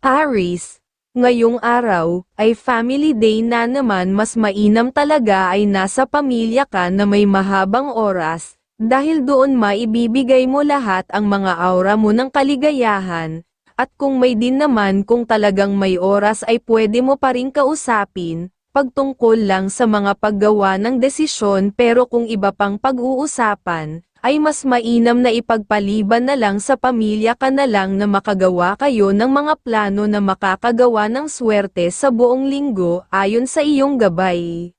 Aris, ngayong araw, ay family day na naman mas mainam talaga ay nasa pamilya ka na may mahabang oras, dahil doon maibibigay mo lahat ang mga aura mo ng kaligayahan, at kung may din naman kung talagang may oras ay pwede mo pa rin kausapin, pagtungkol lang sa mga paggawa ng desisyon pero kung iba pang pag-uusapan, ay mas mainam na ipagpaliban na lang sa pamilya ka na lang na makagawa kayo ng mga plano na makakagawa ng swerte sa buong linggo ayon sa iyong gabay.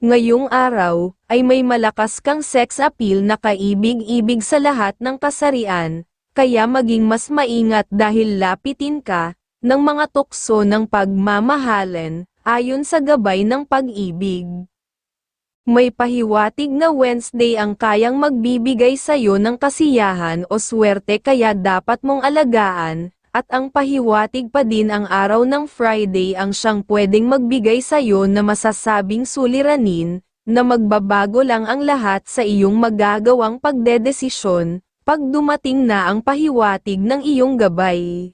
Ngayong araw, ay may malakas kang sex appeal na kaibig-ibig sa lahat ng kasarian, kaya maging mas maingat dahil lapitin ka, ng mga tukso ng pagmamahalan, ayon sa gabay ng pag-ibig. May pahiwatig na Wednesday ang kayang magbibigay sa'yo ng kasiyahan o swerte kaya dapat mong alagaan, at ang pahiwatig pa din ang araw ng Friday ang siyang pwedeng magbigay sa'yo na masasabing suliranin, na magbabago lang ang lahat sa iyong magagawang pagdedesisyon, pag dumating na ang pahiwatig ng iyong gabay.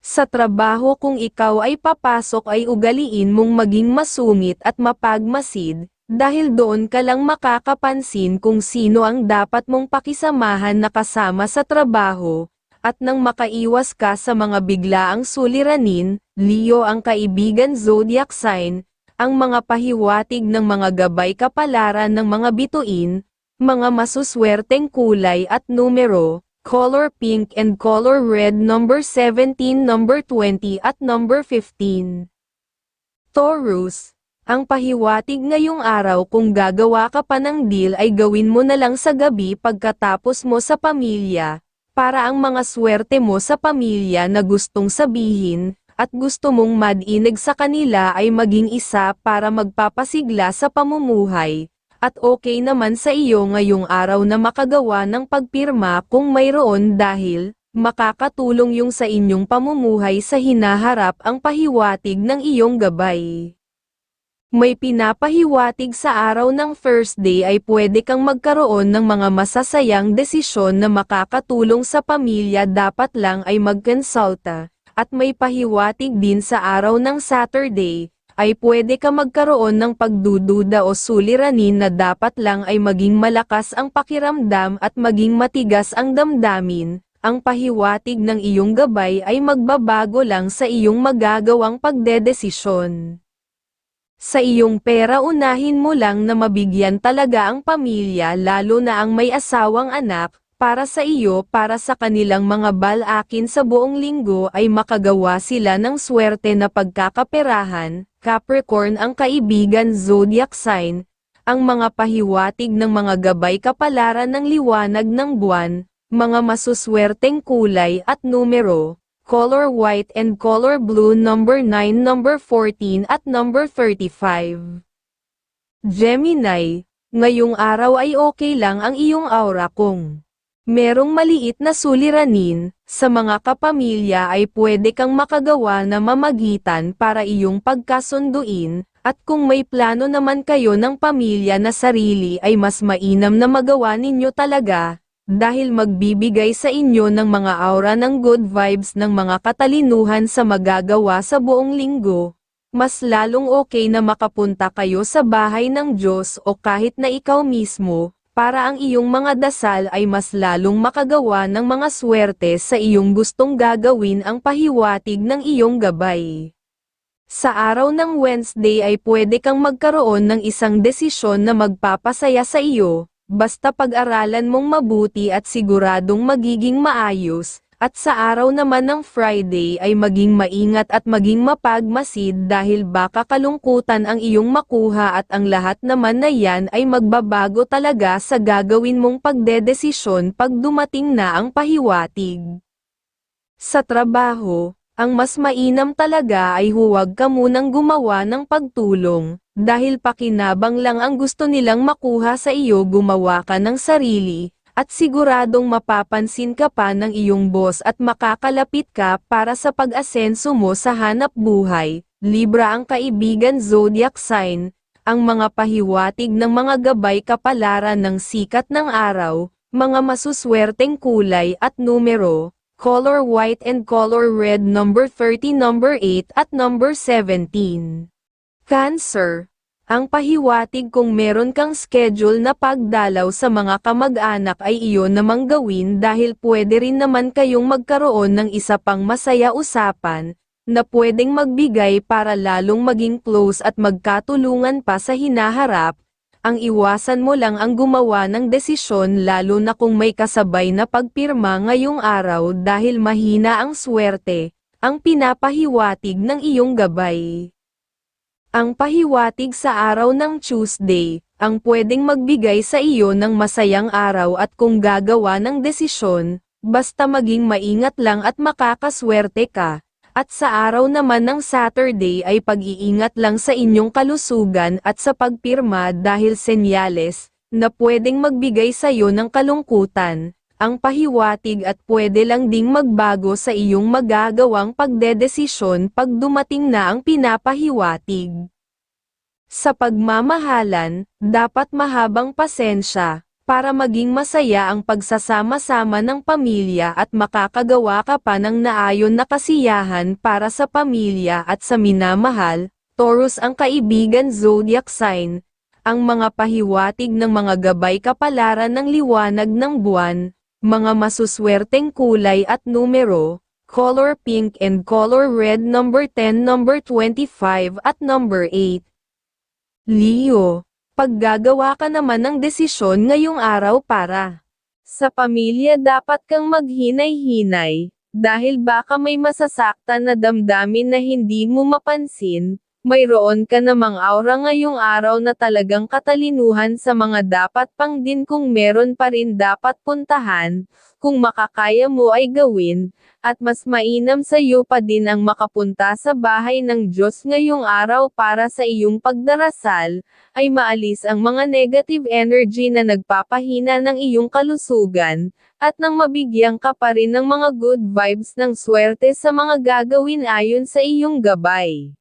Sa trabaho kung ikaw ay papasok ay ugaliin mong maging masungit at mapagmasid, dahil doon ka lang makakapansin kung sino ang dapat mong pakisamahan na kasama sa trabaho, at nang makaiwas ka sa mga biglaang suliranin, Leo ang kaibigan zodiac sign, ang mga pahiwatig ng mga gabay kapalaran ng mga bituin, mga masuswerteng kulay at numero, color pink and color red number 17 number 20 at number 15. Taurus, ang pahiwatig ngayong araw kung gagawa ka pa ng deal ay gawin mo na lang sa gabi pagkatapos mo sa pamilya, para ang mga swerte mo sa pamilya na gustong sabihin, at gusto mong madinig sa kanila ay maging isa para magpapasigla sa pamumuhay, at okay naman sa iyo ngayong araw na makagawa ng pagpirma kung mayroon dahil, makakatulong yung sa inyong pamumuhay sa hinaharap ang pahiwatig ng iyong gabay. May pinapahiwatig sa araw ng first day ay pwede kang magkaroon ng mga masasayang desisyon na makakatulong sa pamilya. Dapat lang ay magkonsulta, at may pahiwatig din sa araw ng Saturday, ay pwede ka magkaroon ng pagdududa o suliranin na dapat lang ay maging malakas ang pakiramdam at maging matigas ang damdamin, ang pahiwatig ng iyong gabay ay magbabago lang sa iyong magagawang pagdedesisyon. Sa iyong pera unahin mo lang na mabigyan talaga ang pamilya lalo na ang may asawang anak, para sa iyo para sa kanilang mga balakin sa buong linggo ay makagawa sila ng swerte na pagkakaperahan, Capricorn ang kaibigan zodiac sign, ang mga pahiwatig ng mga gabay kapalaran ng liwanag ng buwan, mga masuswerteng kulay at numero, color white and color blue number 9 number 14 at number 35. Gemini, ngayong araw ay okay lang ang iyong aura kung merong maliit na suliranin, sa mga kapamilya ay pwede kang makagawa na mamagitan para iyong pagkasunduin, at kung may plano naman kayo ng pamilya na sarili ay mas mainam na magawa ninyo talaga, dahil magbibigay sa inyo ng mga aura ng good vibes ng mga katalinuhan sa magagawa sa buong linggo, mas lalong okay na makapunta kayo sa bahay ng Diyos o kahit na ikaw mismo, para ang iyong mga dasal ay mas lalong makagawa ng mga swerte sa iyong gustong gagawin ang pahiwatig ng iyong gabay. Sa araw ng Wednesday ay pwede kang magkaroon ng isang desisyon na magpapasaya sa iyo, basta pag-aralan mong mabuti at siguradong magiging maayos, at sa araw naman ng Friday ay maging maingat at maging mapagmasid dahil baka kalungkutan ang iyong makuha at ang lahat naman na yan ay magbabago talaga sa gagawin mong pagdedesisyon pag dumating na ang pahiwatig. Sa trabaho, ang mas mainam talaga ay huwag ka munang gumawa ng pagtulong, dahil pakinabang lang ang gusto nilang makuha sa iyo gumawa ka ng sarili, at siguradong mapapansin ka pa ng iyong boss at makakalapit ka para sa pag-asenso mo sa hanap buhay. Libra ang kaibigan zodiac sign, ang mga pahiwatig ng mga gabay kapalaran ng sikat ng araw, mga masuswerteng kulay at numero, color white and color red number 30 number 8 at number 17. Cancer. Ang pahiwatig kung meron kang schedule na pagdalaw sa mga kamag-anak ay iyon namang gawin dahil pwede rin naman kayong magkaroon ng isa pang masaya usapan, na pwedeng magbigay para lalong maging close at magkatulungan pa sa hinaharap, ang iwasan mo lang ang gumawa ng desisyon lalo na kung may kasabay na pagpirma ngayong araw dahil mahina ang swerte, ang pinapahiwatig ng iyong gabay. Ang pahiwatig sa araw ng Tuesday, ang pwedeng magbigay sa iyo ng masayang araw at kung gagawa ng desisyon, basta maging maingat lang at makakaswerte ka. At sa araw naman ng Saturday ay pag-iingat lang sa inyong kalusugan at sa pagpirma dahil senyales, na pwedeng magbigay sa iyo ng kalungkutan, ang pahiwatig at pwede lang ding magbago sa iyong magagawang pagdedesisyon pag dumating na ang pinapahiwatig. Sa pagmamahalan, dapat mahabang pasensya, para maging masaya ang pagsasama-sama ng pamilya at makakagawa ka pa ng naayon na kasiyahan para sa pamilya at sa minamahal, Taurus ang kaibigan zodiac sign, ang mga pahiwatig ng mga gabay kapalaran ng liwanag ng buwan, mga masuswerteng kulay at numero, color pink and color red number 10 number 25 at number 8. Leo, paggagawa ka naman ng desisyon ngayong araw para sa pamilya dapat kang maghinay-hinay, dahil baka may masasaktan na damdamin na hindi mo mapansin, mayroon ka namang aura ngayong araw na talagang katalinuhan sa mga dapat pang din kung meron pa rin dapat puntahan, kung makakaya mo ay gawin, at mas mainam sa iyo pa din ang makapunta sa bahay ng Diyos ngayong araw para sa iyong pagdarasal, ay maalis ang mga negative energy na nagpapahina ng iyong kalusugan, at nang mabigyan ka pa rin ng mga good vibes ng swerte sa mga gagawin ayon sa iyong gabay.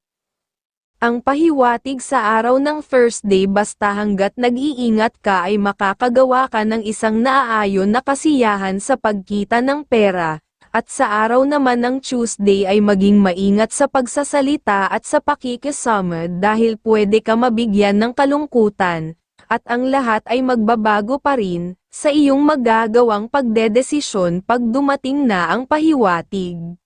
Ang pahiwatig sa araw ng Thursday basta hanggat nag-iingat ka ay makakagawa ka ng isang naaayon na kasiyahan sa pagkita ng pera, at sa araw naman ng Tuesday ay maging maingat sa pagsasalita at sa pakikisama dahil pwede ka mabigyan ng kalungkutan, at ang lahat ay magbabago pa rin, sa iyong magagawang pagdedesisyon pag dumating na ang pahiwatig.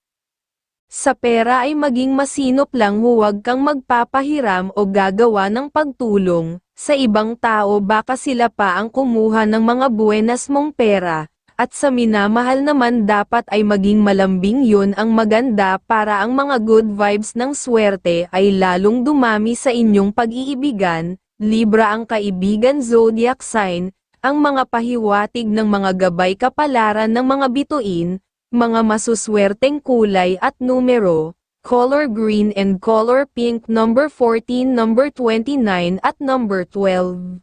Sa pera ay maging masinop lang huwag kang magpapahiram o gagawa ng pagtulong, sa ibang tao. Baka sila pa ang kumuha ng mga buenas mong pera, at sa minamahal naman dapat ay maging malambing yun. Ang maganda para ang mga good vibes ng swerte ay lalong dumami sa inyong pag-iibigan, Libra ang kaibigan zodiac sign, ang mga pahiwatig ng mga gabay kapalaran ng mga bituin, mga masuswerteng kulay at numero, color green and color pink number 14 number 29 at number 12.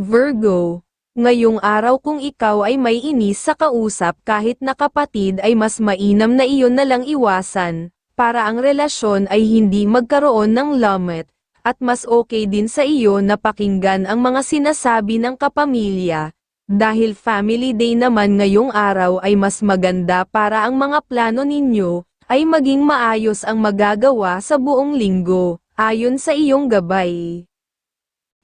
Virgo, ngayong araw kung ikaw ay may inis sa kausap kahit na kapatid ay mas mainam na iyon na lang iwasan, para ang relasyon ay hindi magkaroon ng lamat, at mas okay din sa iyo na pakinggan ang mga sinasabi ng kapamilya, dahil family day naman ngayong araw ay mas maganda para ang mga plano ninyo, ay maging maayos ang magagawa sa buong linggo, ayon sa iyong gabay.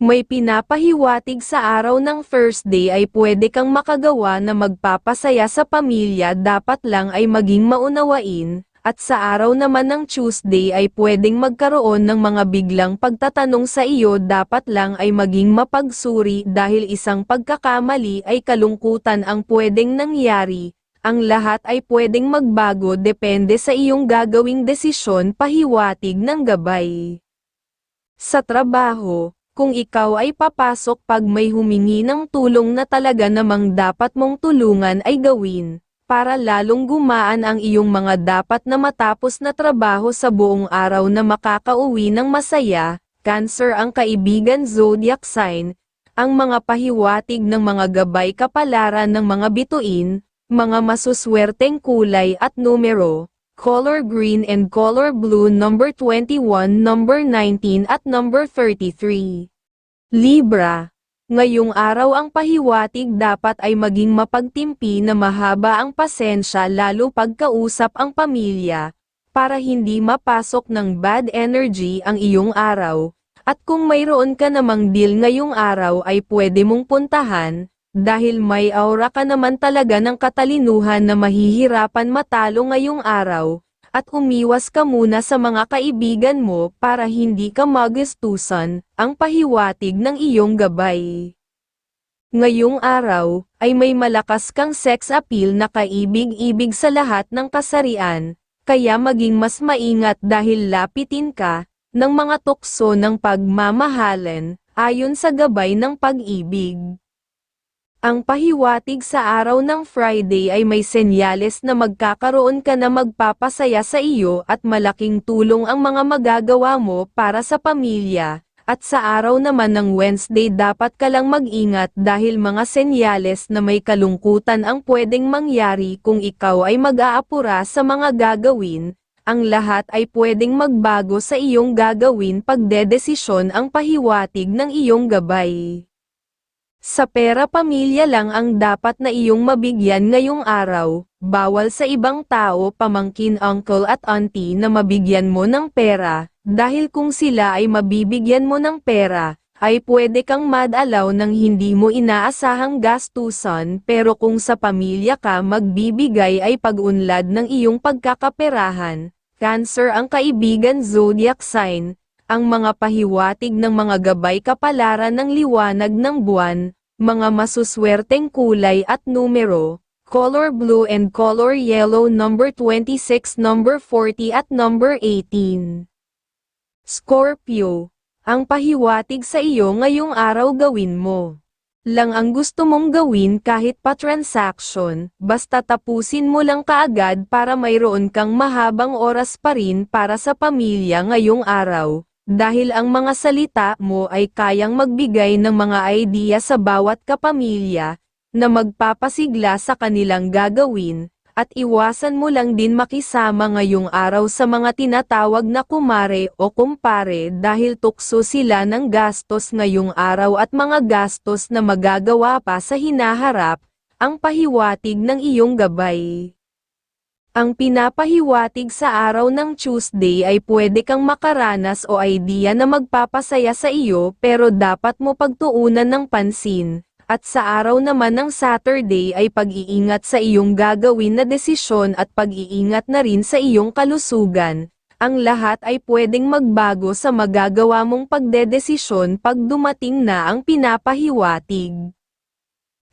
May pinapahiwatig sa araw ng Thursday ay pwede kang makagawa na magpapasaya sa pamilya dapat lang ay maging maunawain, at sa araw naman ng Tuesday ay pwedeng magkaroon ng mga biglang pagtatanong sa iyo dapat lang ay maging mapagsuri dahil isang pagkakamali ay kalungkutan ang pwedeng nangyari, ang lahat ay pwedeng magbago depende sa iyong gagawing desisyon pahiwatig ng gabay. Sa trabaho, kung ikaw ay papasok pag may humingi ng tulong na talaga namang dapat mong tulungan ay gawin, para lalong gumaan ang iyong mga dapat na matapos na trabaho sa buong araw na makakauwi ng masaya, Cancer ang kaibigan zodiac sign, ang mga pahiwatig ng mga gabay kapalaran ng mga bituin, mga masuswerteng kulay at numero, color green and color blue number 21 number 19 at number 33. Libra Ngayong araw ang pahiwatig dapat ay maging mapagtimpi na mahaba ang pasensya lalo pagkausap ang pamilya, para hindi mapasok ng bad energy ang iyong araw, at kung mayroon ka namang deal ngayong araw ay pwede mong puntahan, dahil may aura ka naman talaga ng katalinuhan na mahihirapan matalo ngayong araw, at umiwas ka muna sa mga kaibigan mo para hindi ka magustusan, ang pahiwatig ng iyong gabay. Ngayong araw, ay may malakas kang sex appeal na kaibig-ibig sa lahat ng kasarian, kaya maging mas maingat dahil lapitin ka, ng mga tukso ng pagmamahalan, ayon sa gabay ng pag-ibig. Ang pahiwatig sa araw ng Friday ay may senyales na magkakaroon ka na magpapasaya sa iyo at malaking tulong ang mga magagawa mo para sa pamilya. At sa araw naman ng Wednesday dapat ka lang mag-ingat dahil mga senyales na may kalungkutan ang pwedeng mangyari kung ikaw ay mag-aapura sa mga gagawin, ang lahat ay pwedeng magbago sa iyong gagawin pagdedesisyon ang pahiwatig ng iyong gabay. Sa pera pamilya lang ang dapat na iyong mabigyan ngayong araw, bawal sa ibang tao pamangkin uncle at auntie na mabigyan mo ng pera, dahil kung sila ay mabibigyan mo ng pera, ay pwede kang madalaw ng hindi mo inaasahang gastusan. Pero kung sa pamilya ka magbibigay ay pag-unlad ng iyong pagkakaperahan, Cancer ang kaibigan zodiac sign, ang mga pahiwatig ng mga gabay kapalaran ng liwanag ng buwan, mga masuswerteng kulay at numero, color blue and color yellow number 26 number 40 at number 18. Scorpio, ang pahiwatig sa iyo ngayong araw gawin mo. Lang ang gusto mong gawin kahit pa transaction, basta tapusin mo lang kaagad para mayroon kang mahabang oras pa rin para sa pamilya ngayong araw, dahil ang mga salita mo ay kayang magbigay ng mga idea sa bawat kapamilya, na magpapasigla sa kanilang gagawin, at iwasan mo lang din makisama ngayong araw sa mga tinatawag na kumare o kumpare dahil tukso sila ng gastos ngayong araw at mga gastos na magagawa pa sa hinaharap, ang pahiwatig ng iyong gabay. Ang pinapahiwatig sa araw ng Tuesday ay pwede kang makaranas o idea na magpapasaya sa iyo pero dapat mo pagtuunan ng pansin, at sa araw naman ng Saturday ay pag-iingat sa iyong gagawin na desisyon at pag-iingat na rin sa iyong kalusugan. Ang lahat ay pwedeng magbago sa magagawa mong pagdedesisyon pag dumating na ang pinapahiwatig.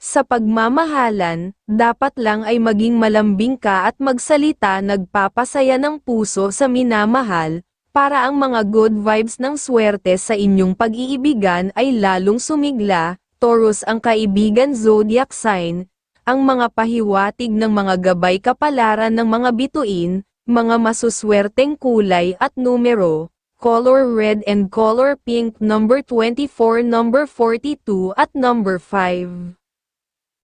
Sa pagmamahalan, dapat lang ay maging malambing ka at magsalita nagpapasaya ng puso sa minamahal, para ang mga good vibes ng swerte sa inyong pag-iibigan ay lalong sumigla, Taurus ang kaibigan zodiac sign, ang mga pahiwatig ng mga gabay kapalaran ng mga bituin, mga masuswerteng kulay at numero, color red and color pink number 24 number 42 at number 5.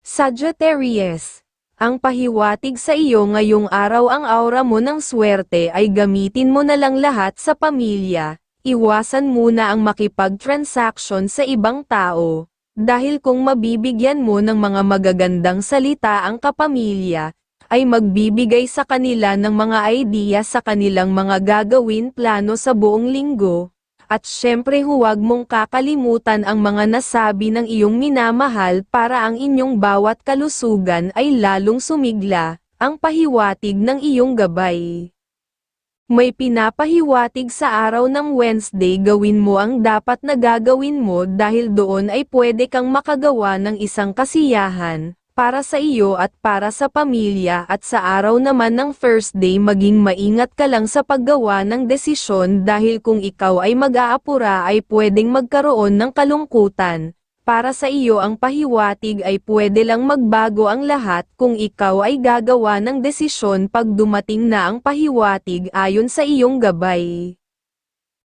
Sagittarius ang pahiwatig sa iyo ngayong araw ang aura mo ng swerte ay gamitin mo na lang lahat sa pamilya, iwasan muna ang makipag-transaction sa ibang tao, dahil kung mabibigyan mo ng mga magagandang salita ang kapamilya, ay magbibigay sa kanila ng mga idea sa kanilang mga gagawin plano sa buong linggo, at syempre huwag mong kakalimutan ang mga nasabi ng iyong minamahal para ang inyong bawat kalusugan ay lalong sumigla, ang pahiwatig ng iyong gabay. May pinapahiwatig sa araw ng Wednesday gawin mo ang dapat na gagawin mo dahil doon ay pwede kang makagawa ng isang kasiyahan, para sa iyo at para sa pamilya at sa araw naman ng Thursday maging maingat ka lang sa paggawa ng desisyon dahil kung ikaw ay mag-aapura ay pwedeng magkaroon ng kalungkutan, para sa iyo ang pahiwatig ay pwede lang magbago ang lahat kung ikaw ay gagawa ng desisyon pag dumating na ang pahiwatig ayon sa iyong gabay.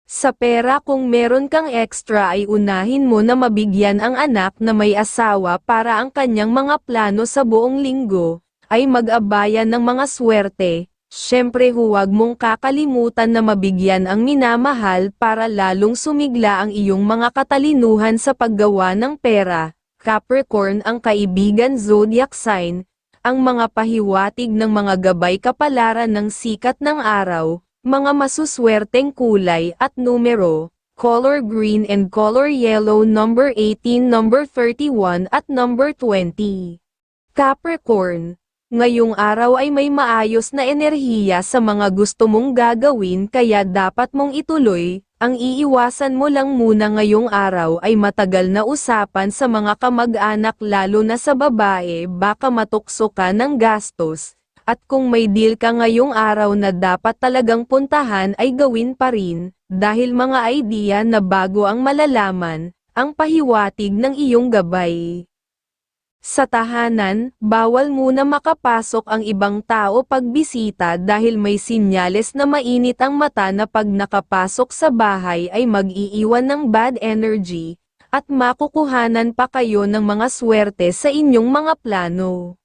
Sa pera kung meron kang extra ay unahin mo na mabigyan ang anak na may asawa para ang kanyang mga plano sa buong linggo, ay mag-abayan ng mga swerte, Syempre huwag mong kakalimutan na mabigyan ang minamahal para lalong sumigla ang iyong mga katalinuhan sa paggawa ng pera. Capricorn ang kaibigan zodiac sign, ang mga pahiwatig ng mga gabay kapalaran ng sikat ng araw, mga masuswerteng kulay at numero, color green and color yellow number 18, number 31 at number 20. Capricorn, ngayong araw ay may maayos na enerhiya sa mga gusto mong gagawin kaya dapat mong ituloy, ang iiwasan mo lang muna ngayong araw ay matagal na usapan sa mga kamag-anak lalo na sa babae baka matukso ka ng gastos, at kung may deal ka ngayong araw na dapat talagang puntahan ay gawin pa rin, dahil mga idea na bago ang malalaman, ang pahiwatig ng iyong gabay. Sa tahanan, bawal muna makapasok ang ibang tao pagbisita dahil may sinyales na mainit ang mata na pag nakapasok sa bahay ay mag-iiwan ng bad energy, at makukuhanan pa kayo ng mga swerte sa inyong mga plano.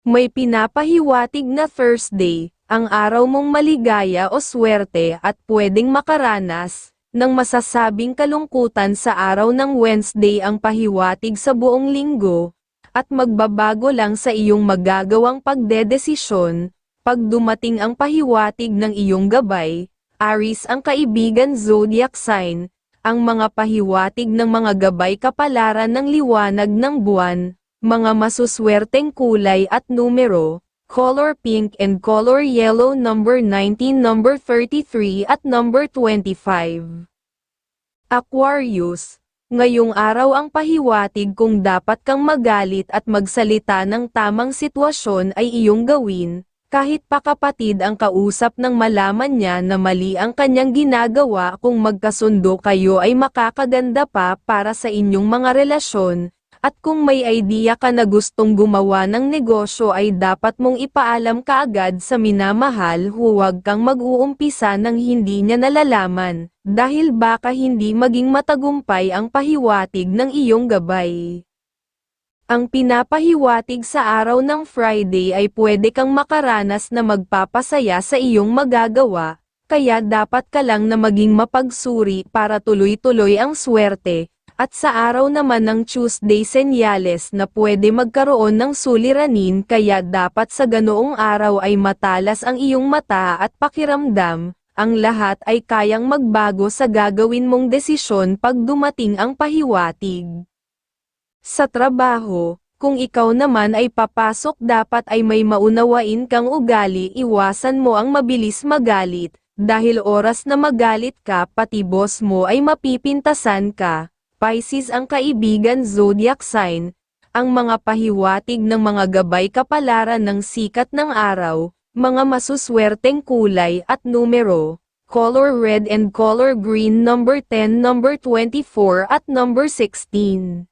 May pinapahiwatig na Thursday, ang araw mong maligaya o swerte at pwedeng makaranas, ng masasabing kalungkutan sa araw ng Wednesday ang pahiwatig sa buong linggo, at magbabago lang sa iyong magagawang pagdedesisyon, pag dumating ang pahiwatig ng iyong gabay, Aris ang kaibigan zodiac sign, ang mga pahiwatig ng mga gabay kapalaran ng liwanag ng buwan, mga masuswerteng kulay at numero, color pink and color yellow number 19 number 33 at number 25. Aquarius, ngayong araw ang pahiwatig kung dapat kang magalit at magsalita ng tamang sitwasyon ay iyong gawin, kahit pa kapatid ang kausap ng malaman niya na mali ang kanyang ginagawa kung magkasundo kayo ay makakaganda pa para sa inyong mga relasyon, at kung may idea ka na gustong gumawa ng negosyo ay dapat mong ipaalam kaagad sa minamahal huwag kang mag-uumpisa ng hindi niya nalalaman, dahil baka hindi maging matagumpay ang pahiwatig ng iyong gabay. Ang pinapahiwatig sa araw ng Friday ay pwede kang makaranas na magpapasaya sa iyong magagawa, kaya dapat ka lang na maging mapagsuri para tuloy-tuloy ang swerte, at sa araw naman ng Tuesday senyales na pwede magkaroon ng suliranin kaya dapat sa ganoong araw ay matalas ang iyong mata at pakiramdam, ang lahat ay kayang magbago sa gagawin mong desisyon pag dumating ang pahiwatig. Sa trabaho, kung ikaw naman ay papasok dapat ay may maunawain kang ugali iwasan mo ang mabilis magalit, dahil oras na magalit ka pati boss mo ay mapipintasan ka, Pisces ang kaibigan zodiac sign, ang mga pahiwatig ng mga gabay kapalaran ng sikat ng araw, mga masuswerteng kulay at numero, color red and color green number 10 number 24 at number 16.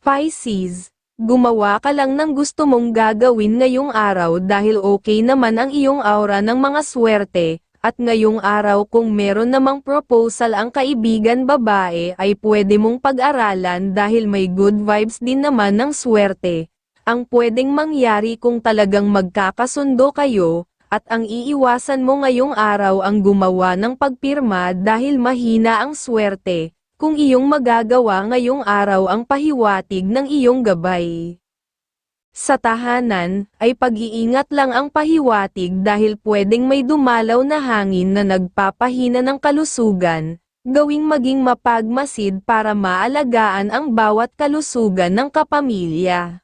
Pisces, gumawa ka lang ng gusto mong gagawin ngayong araw dahil okay naman ang iyong aura ng mga swerte, at ngayong araw kung meron namang proposal ang kaibigan babae ay pwede mong pag-aralan dahil may good vibes din naman ng swerte. Ang pwedeng mangyari kung talagang magkakasundo kayo, at ang iiwasan mo ngayong araw ang gumawa ng pagpirma dahil mahina ang swerte, kung iyong magagawa ngayong araw ang pahiwatig ng iyong gabay. Sa tahanan, ay pag-iingat lang ang pahiwatig dahil pwedeng may dumalaw na hangin na nagpapahina ng kalusugan, gawing maging mapagmasid para maalagaan ang bawat kalusugan ng kapamilya.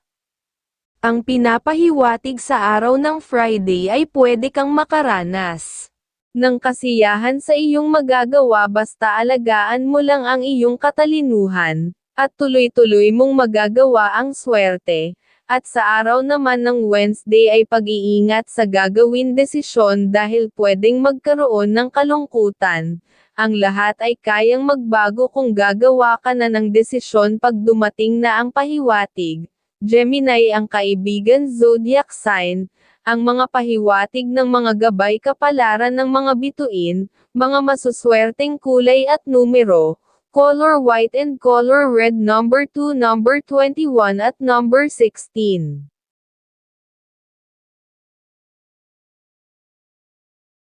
Ang pinapahiwatig sa araw ng Friday ay pwede kang makaranas ng kasiyahan sa iyong magagawa basta alagaan mo lang ang iyong katalinuhan, at tuloy-tuloy mong magagawa ang swerte at sa araw naman ng Wednesday ay pag-iingat sa gagawin desisyon dahil pwedeng magkaroon ng kalungkutan. Ang lahat ay kayang magbago kung gagawa ka na ng desisyon pag dumating na ang pahiwatig. Gemini ang kaibigan zodiac sign, ang mga pahiwatig ng mga gabay kapalaran ng mga bituin, mga masuswerteng kulay at numero, color white and color red number 2 number 21 at number 16.